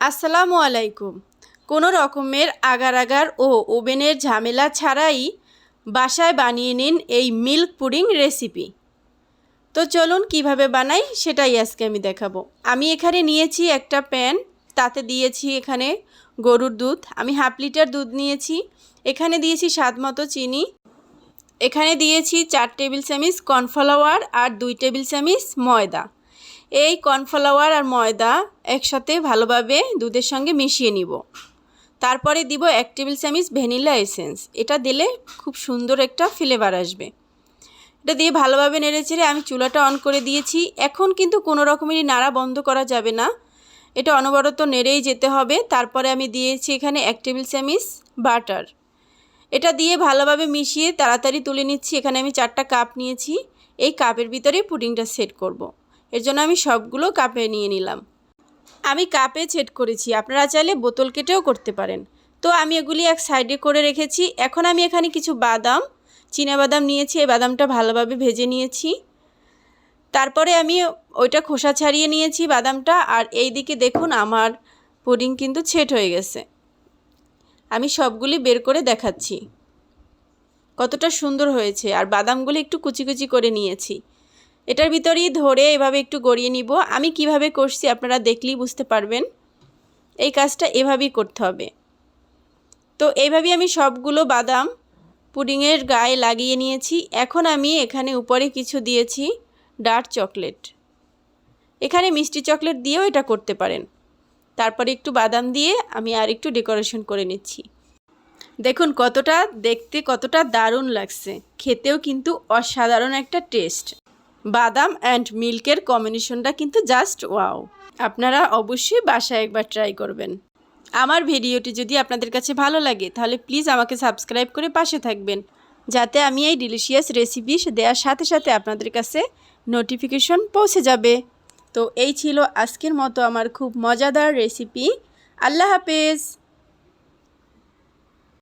আসসালামু আলাইকুম। কোনো রকমের আগার আগার ও ওভেনের ঝামেলা ছাড়াই বাসায় বানিয়ে নিন এই মিল্ক পুডিং রেসিপি। তো চলুন কীভাবে বানাই সেটাই আজকে আমি দেখাবো। আমি এখানে নিয়েছি একটা প্যান, তাতে দিয়েছি এখানে গরুর দুধ, আমি হাফ লিটার দুধ নিয়েছি, এখানে দিয়েছি স্বাদ মতো চিনি, এখানে দিয়েছি চার টেবিল চামিচ কর্নফ্লাওয়ার আর দুই টেবিল চামিচ ময়দা। এই কর্নফ্লাওয়ার আর ময়দা একসাথে ভালোভাবে দুধের সঙ্গে মিশিয়ে নিব। তারপরে দিব এক টেবিল চামিচ ভ্যানিলা এসেন্স। এটা দিলে খুব সুন্দর একটা ফ্লেভার আসবে। এটা দিয়ে ভালোভাবে নেড়েচেড়ে আমি চুলাটা অন করে দিয়েছি। এখন কিন্তু কোনো রকমেরই নাড়া বন্ধ করা যাবে না। এটা অনবরত নেড়েই যেতে হবে। তারপরে আমি দিয়েছি এখানে এক টেবিল চামিচ বাটার। এটা দিয়ে ভালোভাবে মিশিয়ে তাড়াতাড়ি তুলে নিচ্ছি। এখানে আমি চারটা কাপ নিয়েছি। এই কাপের ভিতরে পুডিংটা সেট করব। এর জন্য আমি সবগুলো কাপে নিয়ে নিলাম। আমি কাপে ছেট করেছি, আপনারা চাইলে বোতল কেটেও করতে পারেন। তো আমি এগুলি এক সাইডে করে রেখেছি। এখন আমি এখানে কিছু বাদাম বাদাম নিয়েছি, এই বাদামটা ভালোভাবে ভেজে নিয়েছি। তারপরে আমি ওইটা খোসা ছাড়িয়ে নিয়েছি বাদামটা, আর এই দিকে দেখুন আমার পুডিং কিন্তু ছেট হয়ে গেছে। আমি সবগুলি বের করে দেখাচ্ছি। কতটা সুন্দর হয়েছে, আর বাদামগুলি একটু কুচি কুচি করে নিয়েছি। এটার ভিতরেই ধরে এভাবে একটু গড়িয়ে নিব। আমি কীভাবে করছি আপনারা দেখলেই বুঝতে পারবেন। এই কাজটা এভাবেই করতে হবে। তো এইভাবেই আমি সবগুলো বাদাম পুডিংয়ের গায়ে লাগিয়ে নিয়েছি। এখন আমি এখানে উপরে কিছু দিয়েছি ডার্ক চকলেট। এখানে মিষ্টি চকলেট দিয়েও এটা করতে পারেন। তারপরে একটু বাদাম দিয়ে আমি আর একটু ডেকোরেশন করে নিচ্ছি। দেখুন কতটা, দেখতে কতটা দারুণ লাগছে। খেতেও কিন্তু অসাধারণ একটা টেস্ট। বাদাম অ্যান্ড মিল্কের কম্বিনেশনটা কিন্তু জাস্ট ওয়াও। আপনারা অবশ্যই বাসায় একবার ট্রাই করবেন। আমার ভিডিওটি যদি আপনাদের কাছে ভালো লাগে, তাহলে প্লিজ আমাকে সাবস্ক্রাইব করে পাশে থাকবেন, যাতে আমি এই ডিলিশিয়াস রেসিপি দেওয়ার সাথে সাথে আপনাদের কাছে নোটিফিকেশন পৌঁছে যাবে। তো এই ছিল আজকের মতো আমার খুব মজাদার রেসিপি। আল্লাহ হাফেজ!